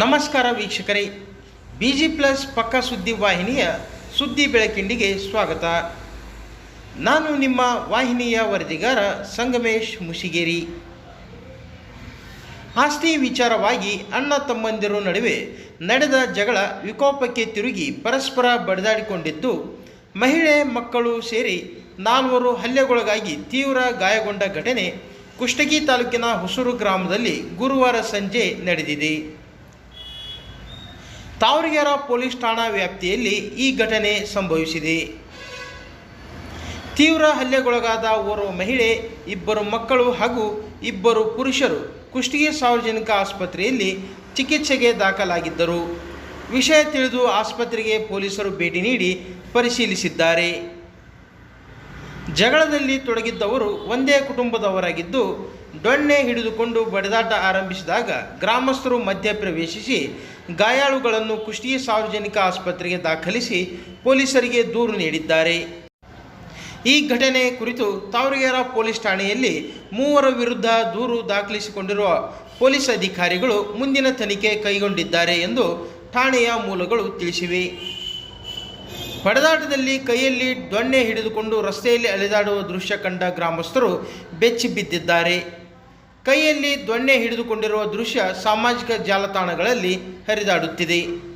ನಮಸ್ಕಾರ ವೀಕ್ಷಕರೇ. B G plus ಪಕ್ಕ ಸುದ್ದಿ ವಾಹಿನಿಯ ಸುದ್ದಿ ಬೆಳಕಿಂಡಿಗೆ ಸ್ವಾಗತ. ನಾನು ನಿಮ್ಮ ವಾಹಿನಿಯ ವರದಿಗಾರ ಸಂಗಮೇಶ್ ಮುಸಿಗೇರಿ ಆಸ್ತಿ ವಿಚಾರವಾಗಿ ಅಣ್ಣ ತಮ್ಮಂದಿರು ನಡುವೆ ನಡೆದ ಜಗಳ ವಿಕೋಪಕ್ಕೆ ತಿರುಗಿ ಪರಸ್ಪರ ಬಡಿದಾಡಿಕೊಂಡಿದ್ದು, ಮಹಿಳೆ ಮಕ್ಕಳು ಸೇರಿ ನಾಲ್ವರು ಹಲ್ಲೆಗೊಳಗಾಗಿ ತೀವ್ರ ಗಾಯಗೊಂಡ ಘಟನೆ ಕುಷ್ಟಗಿ ತಾಲೂಕಿನ ಹೊಸೂರು ಗ್ರಾಮದಲ್ಲಿ ಗುರುವಾರ ಸಂಜೆ ನಡೆದಿದೆ. ತಾವರಗೆರ ಪೊಲೀಸ್ ಠಾಣಾ ವ್ಯಾಪ್ತಿಯಲ್ಲಿ ಈ ಘಟನೆ ಸಂಭವಿಸಿದೆ. ತೀವ್ರ ಹಲ್ಲೆಗೊಳಗಾದ ಓರ್ವ ಮಹಿಳೆ, ಇಬ್ಬರು ಮಕ್ಕಳು ಹಾಗೂ ಇಬ್ಬರು ಪುರುಷರು ಕುಷ್ಟಗಿ ಸಾರ್ವಜನಿಕ ಆಸ್ಪತ್ರೆಯಲ್ಲಿ ಚಿಕಿತ್ಸೆಗೆ ದಾಖಲಾಗಿದ್ದರು. ವಿಷಯ ತಿಳಿದು ಆಸ್ಪತ್ರೆಗೆ ಪೊಲೀಸರು ಭೇಟಿ ನೀಡಿ ಪರಿಶೀಲಿಸಿದ್ದಾರೆ. ಜಗಳದಲ್ಲಿ ತೊಡಗಿದ್ದವರು ಒಂದೇ ಕುಟುಂಬದವರಾಗಿದ್ದು ದೊಣ್ಣೆ ಹಿಡಿದುಕೊಂಡು ಬಡಿದಾಟ ಆರಂಭಿಸಿದಾಗ ಗ್ರಾಮಸ್ಥರು ಮಧ್ಯ ಪ್ರವೇಶಿಸಿ ಗಾಯಾಳುಗಳನ್ನು ಕುಷ್ಟಿ ಸಾರ್ವಜನಿಕ ಆಸ್ಪತ್ರೆಗೆ ದಾಖಲಿಸಿ ಪೊಲೀಸರಿಗೆ ದೂರು ನೀಡಿದ್ದಾರೆ. ಈ ಘಟನೆ ಕುರಿತು ತಾವರಗೆರ ಪೊಲೀಸ್ ಠಾಣೆಯಲ್ಲಿ ಮೂವರ ವಿರುದ್ಧ ದೂರು ದಾಖಲಿಸಿಕೊಂಡಿರುವ ಪೊಲೀಸ್ ಅಧಿಕಾರಿಗಳು ಮುಂದಿನ ತನಿಖೆ ಕೈಗೊಂಡಿದ್ದಾರೆ ಎಂದು ಠಾಣೆಯ ಮೂಲಗಳು ತಿಳಿಸಿವೆ. ಪಡೆದಾಟದಲ್ಲಿ ಕೈಯಲ್ಲಿ ದೊಣ್ಣೆ ಹಿಡಿದುಕೊಂಡು ರಸ್ತೆಯಲ್ಲಿ ಅಲೆದಾಡುವ ದೃಶ್ಯ ಕಂಡ ಗ್ರಾಮಸ್ಥರು ಬೆಚ್ಚಿ ಬಿದ್ದಿದ್ದಾರೆ. ಕೈಯಲ್ಲಿ ದೊಣ್ಣೆ ಹಿಡಿದುಕೊಂಡಿರುವ ದೃಶ್ಯ ಸಾಮಾಜಿಕ ಜಾಲತಾಣಗಳಲ್ಲಿ ಹರಿದಾಡುತ್ತಿದೆ.